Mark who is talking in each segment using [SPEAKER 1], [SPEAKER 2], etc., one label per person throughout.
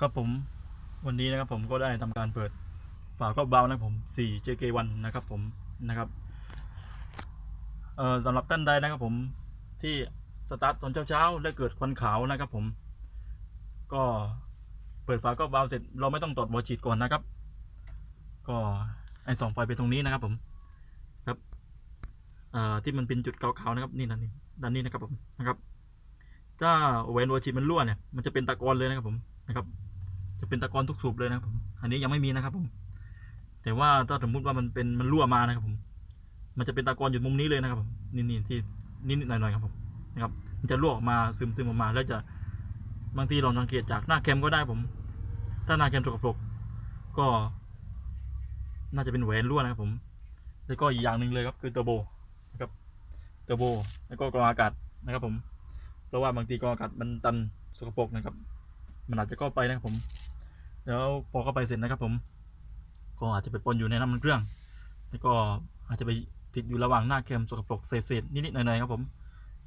[SPEAKER 1] ครับผมวันนี้นะครับผมก็ได้ทำการเปิดฝาครอบเบานะครับผม 4 JK1 นะครับผมนะครับเอ่อสำหรับท่านใดนะครับผมที่สตาร์ทตอนเช้าๆและเกิดควันขาวนะครับผม ก็เปิดฝาครอบเบาเสร็จ เราไม่ต้องตอดบอฉีดก่อนนะครับ ก็ไอสองไฟไปตรงนี้นะครับผมครับเอ่อที่มันเป็นจุดขาวๆนะครับนี่ด้านนี้ด้านนี้นะครับผมนะครับถ้าแหวนหัวฉีมันรั่วเนี่ยมันจะเป็นตะกอนเลยนะครับผมนะครับ จะเป็นตะกอนทุกสูบเลยนะครับผมอันนี้ยังไม่มีนะครับผม แต่ว่าถ้าสมมติว่ามันเป็นมันรั่วมานะครับผม มันจะเป็นตะกอนอยู่มุมนี้เลยนะครับผมนี่นี่ที่นิดๆหน่อยๆครับผมนะครับ มันจะรั่วออกมาซึมซึมออกมา แล้วจะบางทีเราสังเกตจากหน้าแคมก็ได้ผม ถ้าหน้าแคมสกปรกก็ น่าจะเป็นแหวนรั่วนะครับผม แล้วก็อีกอย่างหนึ่งเลยครับคือเทอร์โบนะครับเทอร์โบ แล้วก็กรองอากาศนะครับผม เพราะว่าบางทีกรองอากาศมันตันสกปรกนะครับ มันอาจจะเข้าไปนะครับผม แล้วพอเข้าไปเสร็จนะครับผม ก็อาจจะไปปนอยู่ในน้ำมันเครื่อง แล้วก็อาจจะไปติดอยู่ระหว่างหน้าแคมสกปรกเศษๆนิดๆหน่อยๆครับผม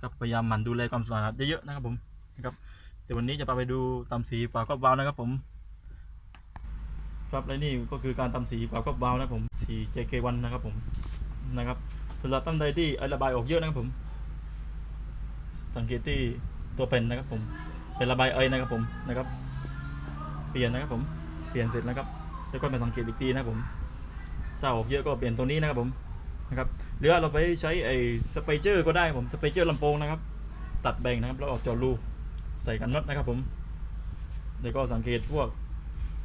[SPEAKER 1] ครับพยายามหมั่นดูแลความสะอาดเยอะๆนะครับผมนะครับเดี๋ยววันนี้จะพาไปดูตำสีฝาครอบวาล์วนะครับผม ครับและนี่ก็คือการทำสีฝาครอบวาล์วนะผมสี JK1 นะครับผมนะครับสำหรับท่านใดที่ระบายออกเยอะนะครับผม สังเกตที่ตัวเป็นนะครับผมเป็นระบายไอนะครับผมนะครับ เปลี่ยนนะครับผมเปลี่ยนเสร็จนะครับแล้วก็มาสังเกตอีกทีนะครับผมถ้าออกเยอะก็เปลี่ยนตรงนี้นะครับผมนะครับหรือเราไปใช้ไอ้สเปเจอร์ก็ได้ผมสเปเจอร์ลำโพงนะครับ ตัดแบ่งนะครับแล้วออกจอรูใส่กันน็อตนะครับผมแล้วก็สังเกตพวก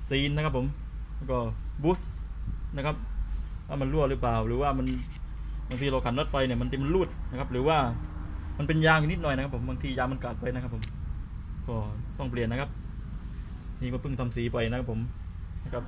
[SPEAKER 1] ซีนนะครับผมแล้วก็บูสนะครับว่ามันรั่วหรือเปล่า หรือว่ามันบางทีเราขันน็อตไปเนี่ยมันติมันรูดนะครับ หรือว่ามันเป็นยางนิดหน่อยนะครับผมบางทียางมันกัดไปนะครับผมก็ต้องเปลี่ยนนะครับ นี่ก็เพิ่งทำสีไปนะครับผมนะครับ